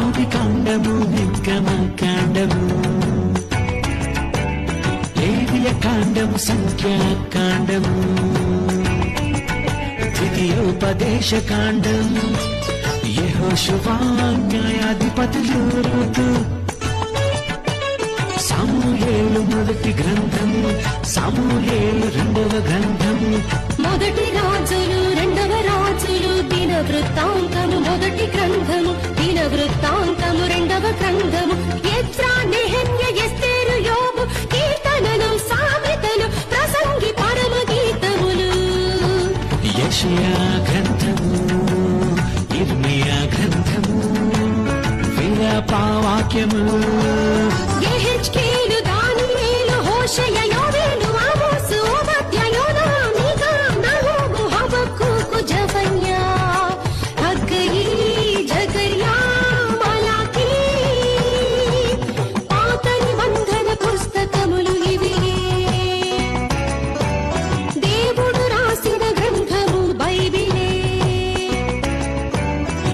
ఆది కాండము నిగమ కాండము. ఏదియ కాండము సంఖ్యా కాండము. ద్వితీయోపదేశ కాండం యహో న్యాయాధిపతులు ఋతు సమూహేలు మొదటి గ్రంథము సమూహేలు రెండవ గ్రంథము. మొదటి రాజులు రెండవ రాజులు దిన వృత్తాంతము మొదటి గ్రంథము. యషయా గ్రంథము ఇర్మియా గ్రంథము విలాప వాక్యము